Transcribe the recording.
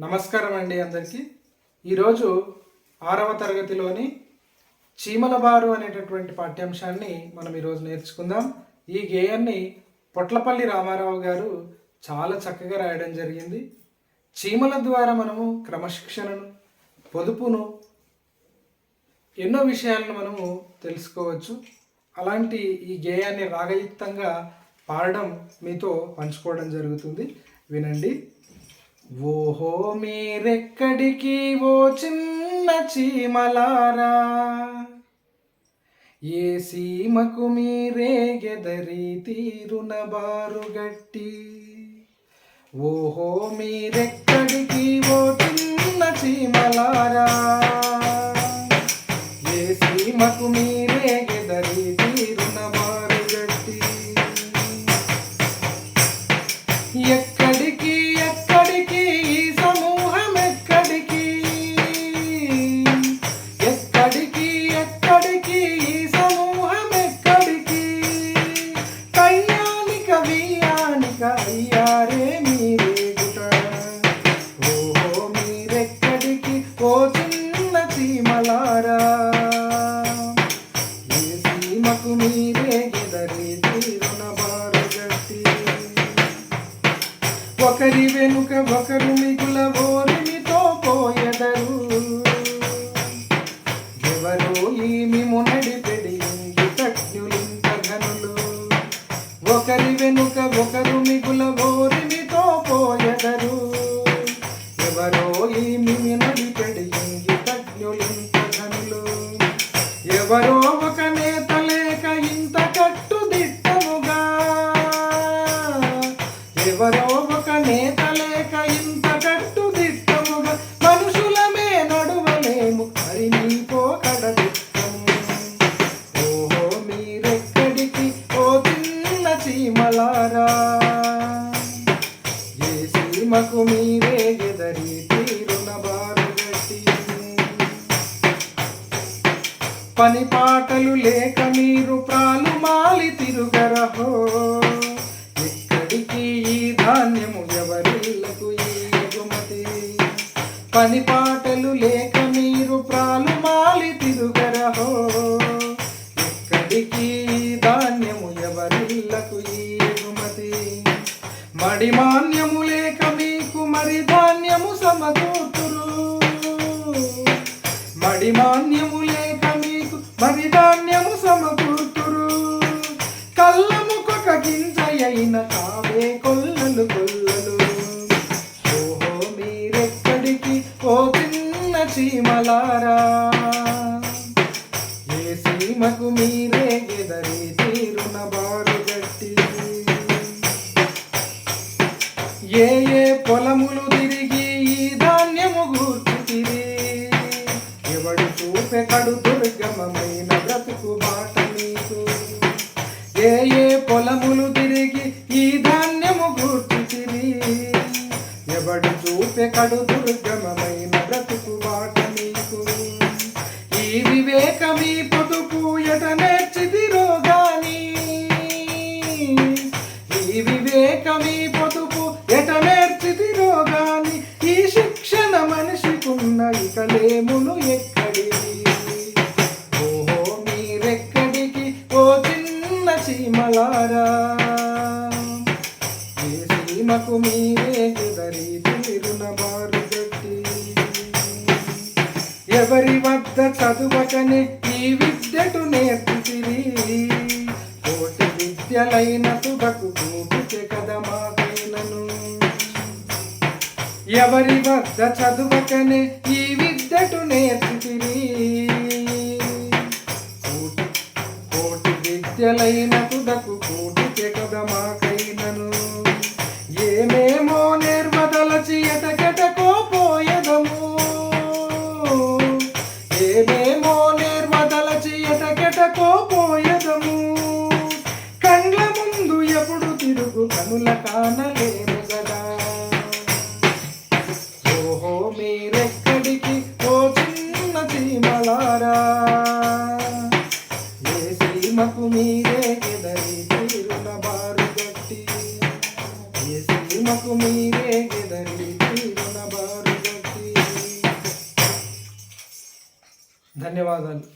నమస్కారం అండి అందరికీ. ఈరోజు ఆరవ తరగతిలోని చీమల బారు అనేటటువంటి పాఠ్యాంశాన్ని మనం ఈరోజు నేర్చుకుందాం. ఈ గేయాన్ని పొట్లపల్లి రామారావు గారు చాలా చక్కగా రాయడం జరిగింది. చీమల ద్వారా మనము క్రమశిక్షణను పొదుపును ఎన్నో విషయాలను మనము తెలుసుకోవచ్చు. అలాంటి ఈ గేయాన్ని రాగయుక్తంగా పాడడం మీతో పంచుకోవడం జరుగుతుంది. వినండి. ఓహో మీరెక్కడికి ఓ చిన్న చీమలారా? ఏ సీమకు మీరే గెదరి తీరున బారుగట్టి? ఓహో మీరెక్కడికి ఓ చిన్న చీమలారా? ఏ సీమకు మీరే గెదరి తీరున బారుగట్టి? ఎక్క ఒకరి వెనుక ఒకరు మిగుల ఓరిమితో పోయెదరు. ఎవరో ఈ మునడిపెడి నడిపెడి ఇంగితజ్ఞులింత ఘనులు. ఒకరి వెనుక ఒకరు మిగుల సీమకు మీరే ఎదరి తీరున బారుగట్టి పని పాటలు లేక మీరు ప్రాలు మాలి తిరుగరహో. ఎక్కడికి ఈ ధాన్యము ఎవరిలకు ఈ ఎగుమతి? పని పాటలు లేక మీరు ప్రాలు మాలి తిరుగరహో. ఎక్కడికి ధాన్యము ఎవరిలకు ఈ ఎగుమతి? మడిమాన్యము లేక మరి ధాన్యము సమకూర్చురు. మడి మాన్యము లేక మీకు మరి ధాన్యము సమకూర్తురు కళ్ళముకొక గింజ అయిన కావే కొల్లలు కొల్లలు. ఓహో మీరెక్కడికి ఓ చిన్న చీమలారా? ఏ సీమకు మీరే గెదరి తీరున బారుగట్టి ఏ ఏ పొలములు తిరిగి ఈ ధాన్యము గూర్చితిరి. ఎవడు చూపె కడు దుర్గమమైన బ్రతుకు బాట నీకు. ఏ ఏ పొలములు తిరిగి ఈ ధాన్యము గూర్చితిరి. ఎవడు చూపె కడు దుర్గమమైన బ్రతుకు బాట నీకు. ఈ వివేకమీ పొదుపు ఎట నేర్చిదిరో గాని. ఈ వివేకమీ ప్రేములు ఎక్కడి? ఓహో మీరెక్కడికి? ఓ చిన్న చీమలారా. ఏ సీమకు మీరే ఎదరి తీరున బారుగట్టి ఎవరి వద్ద చదువకని ఈ విద్యటు నేర్పుతిరి? కోటి విద్యలైన తుదకు చూపితే కదా మాకైనను. ఎవరి వద్ద చదువకనే ఈ విద్యటు నేర్పితిరి కోటి కోటి విద్యలైన తుదకు కోటి కదా మాకైనను ఏమేమో నిర్వదలచి ఎటకెటకో పోయదము. ఏమేమో నిర్వదలచి ఎటకెటకో పోయదము. కండ్ల ముందు ఎప్పుడు తిరుగు కనుల కానలేము కదా ಮಕು ಮೀರೆ ಗೆದರಿ ಧನ್ಯವಾದಾలు